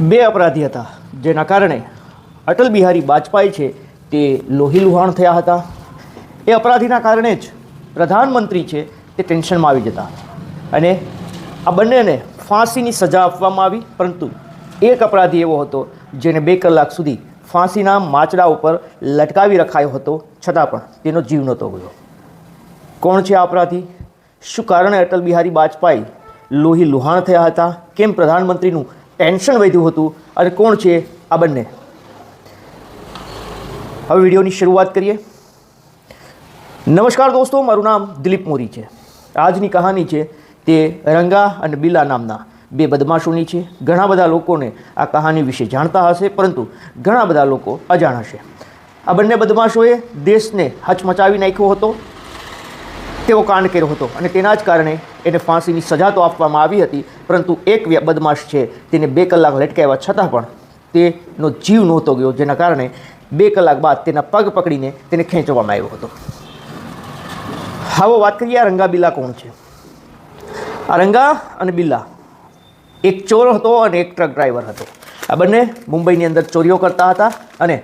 બે અપરાધી હતા, જેના કારણે અટલ બિહારી વાજપેયી છે તે લોહી લુહાણ થયા હતા. એ અપરાધીના કારણે જ પ્રધાનમંત્રી છે તે ટેન્શનમાં આવી જતા. અને આ બંનેને ફાંસીની સજા આપવામાં આવી, પરંતુ એક અપરાધી એવો હતો જેને બે કલાક સુધી ફાંસીના માચડા ઉપર લટકાવી રખાયો હતો, છતાં પણ તેનો જીવ નહોતો ગયો. કોણ છે આ અપરાધી? શું કારણે અટલ બિહારી વાજપેયી લોહી લુહાણ થયા હતા? કેમ પ્રધાનમંત્રીનું ટેન્શન વધ્યું હતું. અને કોણ છે? આ બંને. હવે વિડીયોની શરૂઆત કરીએ. નમસ્કાર દોસ્તો, મારું નામ દિલીપ મોરી છે. આજની કહાની છે તે રંગા અને બિલા નામના બે બદમાશોની છે. ઘણા બધા લોકોને આ કહાની વિશે જાણતા હશે, પરંતુ ઘણા બધા લોકો અજાણ હશે. આ બંને બદમાશોએ દેશને હચમચાવી નાખ્યો હતો. તેવો કાંડ કર્યો હતો અને તેના જ કારણે એને ફાંસીની સજા તો આપવામાં આવી હતી, પરંતુ એક બદમાશ છે, તેને બે કલાક લટકાવ્યા છતાં પણ તેનો જીવ નહોતો ગયો, જેના કારણે બે કલાક બાદ તેના પગ પકડીને તેને ખેંચવામાં આવ્યો હતો. હવે વાત કરીએ આ રંગા બિલ્લા કોણ છે? આ રંગા અને બિલ્લા, એક ચોર હતો અને એક ટ્રક ડ્રાઈવર હતો. આ બંને મુંબઈની અંદર ચોરીઓ કરતા હતા અને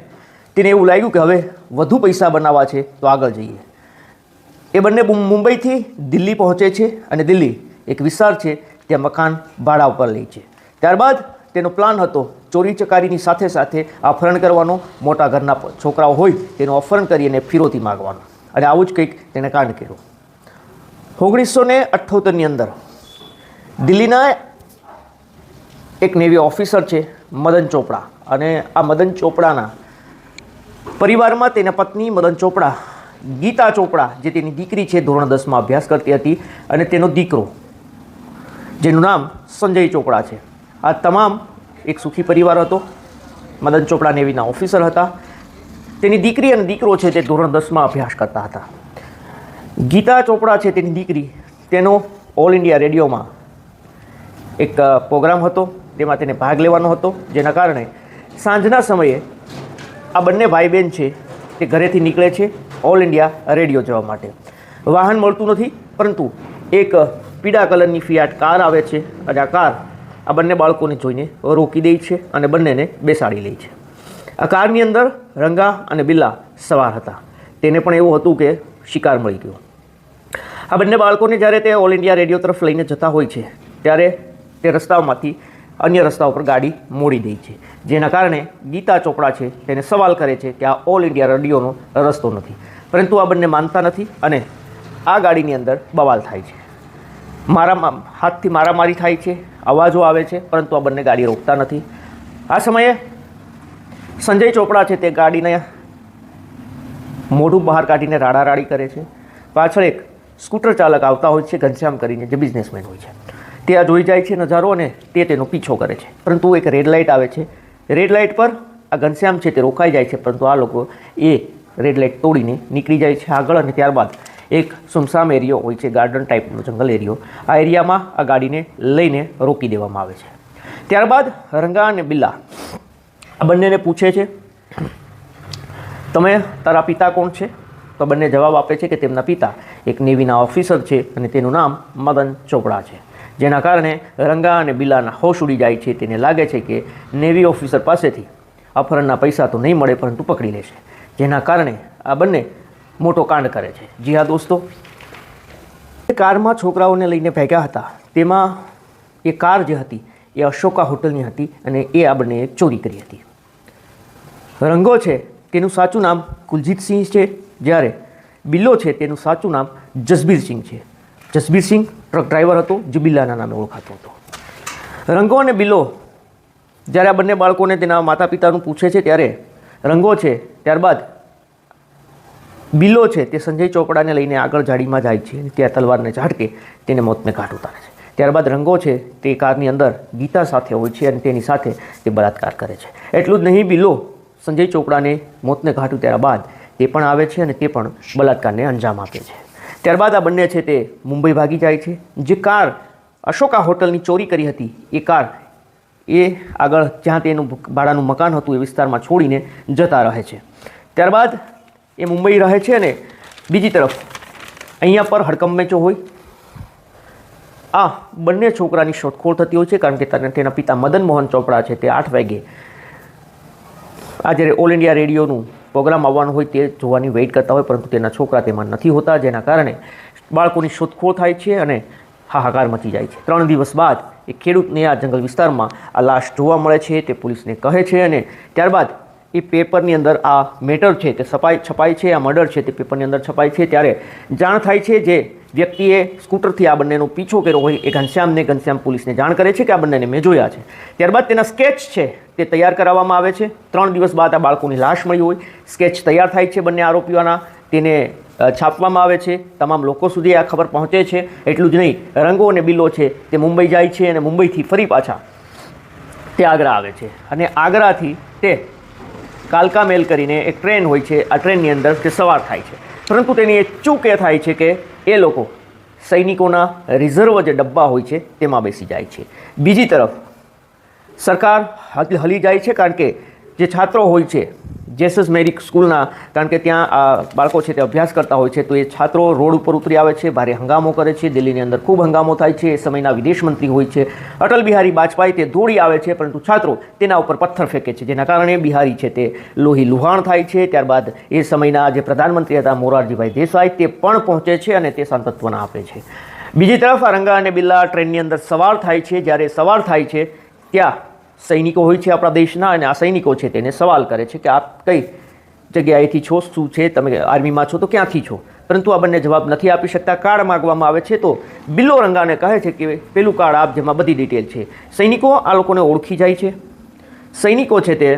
તેને એવું લાગ્યું કે હવે વધુ પૈસા બનાવવા છે, તો આગળ જઈએ. એ બંને મુંબઈથી દિલ્હી પહોંચે છે અને દિલ્હી એક વિસ્તાર છે, ત્યાં મકાન ભાડા ઉપર લે છે. ત્યારબાદ તેનો પ્લાન હતો ચોરી ચકારીની સાથે સાથે અપહરણ કરવાનો. મોટા ઘરના છોકરાઓ હોય તેનું અપહરણ કરી અને ફિરોતી માગવાનો. અને આવું જ કંઈક તેણે કાંડ કર્યું. ઓગણીસો ને અઠ્ઠોતેરની અંદર દિલ્હીના એક નેવી ઓફિસર છે, મદન ચોપડા. અને આ મદન ચોપડાના પરિવારમાં તેના પત્ની મદન ચોપડા ગીતા ચોપડા, જે તેની દીકરી છે, ધોરણ દસમાં અભ્યાસ કરતી હતી અને તેનો દીકરો, જેનું નામ સંજય ચોપડા છે. આ તમામ એક સુખી પરિવાર હતો. મદન ચોપડા નેવીના ઓફિસર હતા. તેની દીકરી અને દીકરો છે, તે ધોરણ દસમાં અભ્યાસ કરતા હતા. ગીતા ચોપડા છે, તેની દીકરી, તેનો ઓલ ઇન્ડિયા રેડિયોમાં એક પ્રોગ્રામ હતો. તેમાં તેને ભાગ લેવાનો હતો, જેના કારણે સાંજના સમયે આ બંને ભાઈ બહેન છે, તે ઘરેથી નીકળે છે. ઓલ ઇન્ડિયા રેડિયો જવા માટે. વાહન મળતું નથી, પરંતુ એક પીળા કલરની ફિયાટ કાર આવે છે અને આ કાર આ બંને બાળકોને જોઈને રોકી દે છે અને બંનેને બેસાડી લે છે. આ કારની અંદર રંગા અને બિલ્લા સવાર હતા. તેને પણ એવું હતું કે શિકાર મળી ગયો. આ બંને બાળકોને જ્યારે તે ઓલ ઇન્ડિયા રેડિયો તરફ લઈને જતા હોય છે, ત્યારે તે રસ્તાઓમાંથી અન્ય રસ્તા ઉપર ગાડી મોડી દે છે. જેના કારણે ગીતા ચોપડા છે તેને સવાલ કરે છે કે આ ઓલ ઇન્ડિયા રેડિયોનો રસ્તો નથી. પરંતુ આ બંને માનતા નથી અને આ ગાડીની અંદર બવાલ થાય છે. મારા હાથથી મારામારી થાય છે, અવાજો આવે છે, પરંતુ આ બંને ગાડી રોકતા નથી. આ સમયે સંજય ચોપડા છે તે ગાડીને મોઢું બહાર કાઢીને રાડારાડી કરે છે. પાછળ એક સ્કૂટર ચાલક આવતા હોય છે, ઘનશ્યામ કરીને, જે બિઝનેસમેન હોય છે. તે આ જોઈ જાય છે નજારો અને તે તેનો પીછો કરે છે. પરંતુ એક રેડ લાઇટ આવે છે. રેડ લાઇટ પર આ ઘનશ્યામ છે તે રોકાઈ જાય છે, પરંતુ આ લોકો એ રેડ લાઇટ તોડીને નીકળી જાય છે આગળ અને ત્યારબાદ એક સુમસામ એરિયો હોય છે ગાર્ડન ટાઈપનો જંગલ એરિયો આ એરિયામાં આ ગાડીને લઈને રોકી દેવામાં આવે છે. ત્યારબાદ રંગા અને બિલ્લા. આ બંનેને પૂછે છે, તમે તારા પિતા કોણ છે? તો બંને જવાબ આપે છે કે તેમના પિતા એક નેવીના ઓફિસર છે અને તેનું નામ મદન ચોપડા છે. જેના કારણે રંગા અને બિલાના હોશ ઉડી જાય છે. તેને લાગે છે કે નેવી ઓફિસર પાસેથી અપહરણના પૈસા તો નહીં મળે, પરંતુ પકડી લેશે. જેના કારણે આ બંને મોટો કાંડ કરે છે. જી હા દોસ્તો. એ કારમાં છોકરાઓને લઈને ભેગા હતા. તેમાં એ કાર જે હતી એ અશોકા હોટલની હતી અને એ આ બંનેએ ચોરી કરી હતી. રંગો છે તેનું સાચું નામ કુલજીતસિંહ છે. જ્યારે બિલ્લો છે તેનું સાચું નામ જસબીરસિંહ છે. જસબીરસિંહ ટ્રક ડ્રાઈવર હતો, જે બિલ્લાના નામે ઓળખાતો હતો. રંગો અને બિલો, જ્યારે આ બંને બાળકોને તેના માતા પિતાનું પૂછે છે ત્યારે રંગો છે, ત્યારબાદ બિલો છે તે સંજય ચોપડાને લઈને આગળ જાડીમાં જાય છે ત્યાં તલવારને ઝાટકે તેને મોતને ઘાટ ઉતારે છે. ત્યારબાદ રંગો છે તે કારની અંદર ગીતા સાથે હોય છે અને તેની સાથે તે બળાત્કાર કરે છે. એટલું જ નહીં, બિલો સંજય ચોપડાને મોતને ઘાટ ઉતાર્યા બાદ તે પણ આવે છે અને તે પણ બળાત્કારને અંજામ આપે છે. ત્યારબાદ આ બંને છે તે મુંબઈ ભાગી જાય છે. જે કાર અશોકા હોટલની ચોરી કરી હતી, એ કાર એ આગળ જ્યાં તેનું ભાડાનું મકાન હતું એ વિસ્તારમાં છોડીને જતા રહે છે. ત્યારબાદ એ મુંબઈ રહે છે અને બીજી તરફ અહીંયા પર હડકંપ મેચો હોય. આ બંને છોકરાની શોધખોળ થતી હોય છે કારણ કે તેના પિતા મદન મોહન ચોપડા છે તે આઠ વાગે. આ જ્યારે ઓલ ઇન્ડિયા રેડિયોનું પ્રોગ્રામ આવવાનો હોય તે જોવાની વેઇટ કરતા હોય, પરંતુ તેના છોકરા તેમાં નથી હોતા, જેના કારણે બાળકોની શોધખોળ થાય છે અને હાહાકાર મચી જાય છે. ત્રણ દિવસ બાદ એ ખેડૂતને આ જંગલ વિસ્તારમાં આ લાશ જોવા મળે છે, તે પોલીસને કહે છે અને ત્યારબાદ એ પેપરની અંદર આ મેટર છે તે છપાય છપાય છે, આ મર્ડર છે તે પેપરની અંદર છપાય છે. ત્યારે જાણ થાય છે જે વ્યક્તિએ સ્કૂટરથી આ બંનેનો પીછો કર્યો હોય, એ ઘનશ્યામને ઘનશ્યામ પોલીસને જાણ કરે છે કે આ બંનેને મેં જોયા છે. ત્યારબાદ તેના સ્કેચ છે, તે તૈયાર કરાવવામાં આવે છે. ત્રણ દિવસ બાદ આ બાળકોની લાશ મળી હોય. સ્કેચ તૈયાર થાય છે બંને આરોપીઓના. તેને છાપવામાં આવે છે. તમામ લોકો સુધી આ ખબર પહોંચે છે. એટલું જ નહીં, રંગો અને બિલ્લો છે તે મુંબઈ જાય છે અને મુંબઈથી ફરી પાછા તે આગ્રા આવે છે. અને આગ્રાથી તે કાલકા મેલ કરીને એક ટ્રેન હોય છે. આ ટ્રેનની અંદર તે સવાર થાય છે. પરંતુ તેની એક ચૂક એ થાય છે કે એ લોકો સૈનિકોના રિઝર્વ જે ડબ્બા હોય છે તેમાં બેસી જાય છે. બીજી તરફ સરકાર હલી જાય છે કારણ કે જે છાત્રો હોય છે, જેસસ મેરિક સ્કૂલના, કારણ કે ત્યાં બાળકો છે તે અભ્યાસ કરતા હોય છે, તો એ છાત્રો રોડ ઉપર ઉતરી આવે છે, ભારે હંગામો કરે છે, દિલ્હીની અંદર ખૂબ હંગામો થાય છે, એ સમયના વિદેશ મંત્રી હોય છે. અટલ બિહારી વાજપેયી તે દોડી આવે છે, પરંતુ છાત્રો તેના ઉપર પથ્થર ફેંકે છે, જેના કારણે બિહારી છે તે લોહી લુહાણ થાય છે, ત્યારબાદ એ સમયના જે પ્રધાનમંત્રી હતા મોરારજીભાઈ દેસાઈ તે પણ પહોંચે છે અને તે સાંત્વના આપે છે. બીજી તરફ આ અને બિલ્લા ટ્રેનની અંદર સવાર થાય છે, જ્યારે સવાર થાય છે, ત્યાં સૈનિકો હોય છે આપણા દેશના અને આ સૈનિકો છે તેને સવાલ કરે છે કે આપ કઈ જગ્યાએથી છો, શું છે, તમે આર્મીમાં છો, તો ક્યાંથી છો? પરંતુ આ બંને જવાબ નથી આપી શકતા. કાર્ડ માગવામાં આવે છે તો બિલ્લો રંગાને કહે છે કે પેલું કાર્ડ આપ જેમાં બધી ડિટેલ છે. સૈનિકો આ લોકોને ઓળખી જાય છે. સૈનિકો છે તે,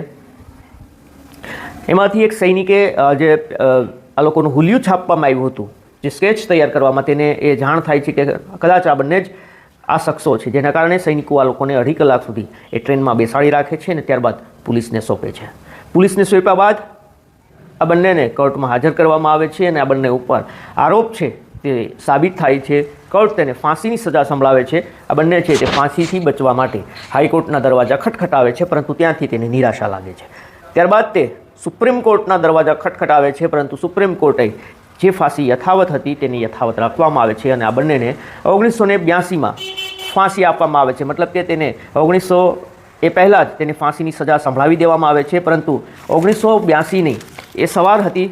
એમાંથી એક સૈનિકે જે આ લોકોનું હુલિયું છાપવામાં આવ્યું હતું. જે સ્કેચ તૈયાર કરવામાં તેને એ જાણ થાય છે કે કદાચ આ બંને જ આ શખ્સો છે, જેના કારણે સૈનિકો આ લોકોને અઢી કલાક સુધી એ ટ્રેનમાં બેસાડી રાખે છે અને ત્યારબાદ પોલીસને સોંપે છે. પોલીસને સોંપ્યા બાદ આ બંનેને કોર્ટમાં હાજર કરવામાં આવે છે અને આ બંને ઉપર આરોપ છે તે સાબિત થાય છે. કોર્ટ તેને ફાંસીની સજા સંભળાવે છે. આ બંને છે તે ફાંસીથી બચવા માટે હાઈકોર્ટના દરવાજા ખટખટાવે છે, પરંતુ ત્યાંથી તેને નિરાશા લાગે છે. ત્યારબાદ તે સુપ્રીમ કોર્ટના દરવાજા ખટખટાવે છે, પરંતુ સુપ્રીમ કોર્ટે જે ફાંસી યથાવત હતી તેની યથાવત રાખવામાં આવે છે અને આ બંનેને ઓગણીસો ને બ્યાસીમાં ફાંસી આપવામાં આવે છે. મતલબ કે તેને ઓગણીસો એ પહેલાં જ તેને ફાંસીની સજા સંભળાવી દેવામાં આવે છે, પરંતુ ઓગણીસો બ્યાસીની એ સવાર હતી.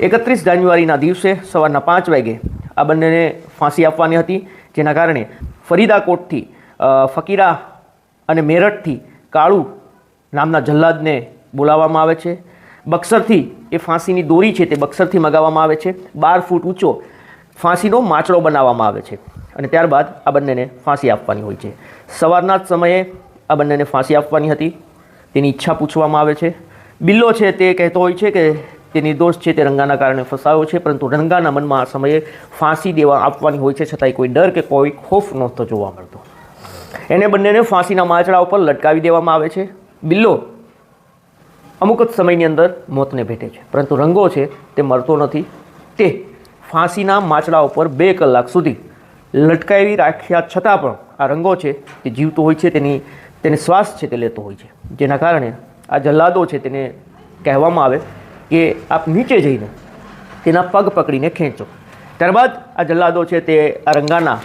એકત્રીસ જાન્યુઆરીના દિવસે સવારના પાંચ વાગે આ બંનેને ફાંસી આપવાની હતી, જેના કારણે ફરીદાકોટથી ફકીરા અને મેરઠથી કાળુ નામના જલ્લાદને બોલાવવામાં આવે છે. બક્સરથી એ ફાંસીની દોરી છે તે બક્સરથી મગાવવામાં આવે છે. બાર ફૂટ ઊંચો ફાંસીનો માચડો બનાવવામાં આવે છે. અને ત્યારબાદ આ બંનેને ફાંસી આપવાની હોય છે. સવારના જ સમયે આ બંનેને ફાંસી આપવાની હતી. તેની ઈચ્છા પૂછવામાં આવે છે. બિલ્લો છે તે કહેતો હોય છે કે તે નિર્દોષ છે, તે રંગાના કારણે ફસાયો છે, પરંતુ રંગાના મનમાં આ સમયે ફાંસી દેવા આપવાની હોય છે, છતાંય કોઈ ડર કે કોઈ ખોફ નહોતો જોવા મળતો. એને બંનેને ફાંસીના માચડા ઉપર લટકાવી દેવામાં આવે છે. બિલ્લો અમુક જ સમયની અંદર મોતને ભેટે છે, પરંતુ રંગો છે તે મરતો નથી. તે ફાંસીના માચડા ઉપર બે કલાક સુધી લટકાવી રાખ્યા છતાં પણ આ રંગો છે તે જીવતો હોય છે, તેની, તેને શ્વાસ છે તે લેતો હોય છે. જેના કારણે આ જલ્લાદો છે તેને કહેવામાં આવે કે આપ નીચે જઈને તેના પગ પકડીને ખેંચો. ત્યારબાદ આ જલ્લાદો છે તે આ રંગાના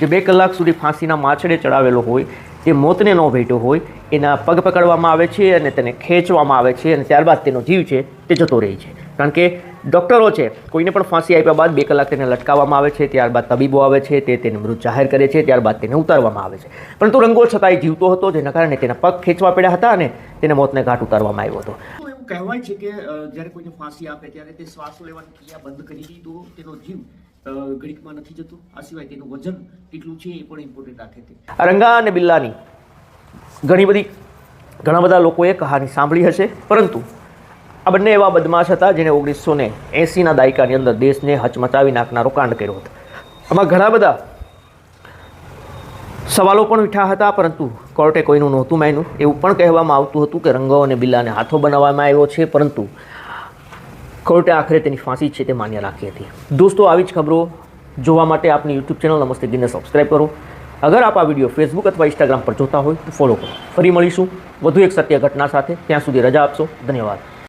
જે બે કલાક સુધી ફાંસીના માછડે ચડાવેલો હોય, તે મોતને ન ભેટ્યો હોય, એના પગ પકડવામાં આવે છે અને તેને ખેંચવામાં આવે છે અને ત્યારબાદ તેનો જીવ છે તે જતો રહે છે. કારણ કે ડૉક્ટરો છે કોઈને પણ ફાંસી આપ્યા બાદ બે કલાક તેને લટકાવવામાં આવે છે ત્યારબાદ તબીબો આવે છે તે તેને મૃત જાહેર કરે છે ત્યારબાદ તેને ઉતારવામાં આવે છે. પરંતુ રંગો છતાંય જીવતો હતો જેના કારણે તેના પગ ખેંચવા પડ્યા હતા અને તેને મોતને ઘાટ ઉતારવામાં આવ્યો હતો. એવું કહેવાય છે કે જ્યારે કોઈને ફાંસી આપે ત્યારે તે શ્વાસ લેવાની ક્રિયા બંધ કરી દીધો તેનો જીવ ગણિતમાં નથી જતો. આ સિવાય તેનું વજન કેટલું છે એ પણ ઇમ્પોર્ટન્ટ રાખે છે રંગા અને બિલ્લાની ઘણી બધી ઘણા બધા લોકોએ કહાની સાંભળી હશે પરંતુ આ બંને એવા બદમાશ હતા જેણે ઓગણીસો ને એંસીના દાયકાની અંદર દેશને હચમચાવી નાખનારો કાંડ કર્યો હતો. આમાં ઘણા બધા સવાલો પણ ઉઠ્યા હતા, પરંતુ કોર્ટે કોઈનું નહોતું માન્યું. એવું પણ કહેવામાં આવતું હતું કે રંગો અને બિલ્લાને હાથો બનાવવામાં આવ્યો છે, પરંતુ કોર્ટે આખરે તેની ફાંસી છે તે માન્ય રાખી હતી. દોસ્તો, આવી જ ખબરો જોવા માટે આપની યુટ્યુબ ચેનલ નમસ્તે ગીરને સબસ્ક્રાઈબ કરો. અગર આપ આ વીડિયો ફેસબુક અથવા ઇન્સ્ટાગ્રામ પર જોતા હોય તો ફોલો કરો. ફરી મળીશું વધુ એક સત્ય ઘટના સાથે. ત્યાં સુધી રજા આપશો. ધન્યવાદ.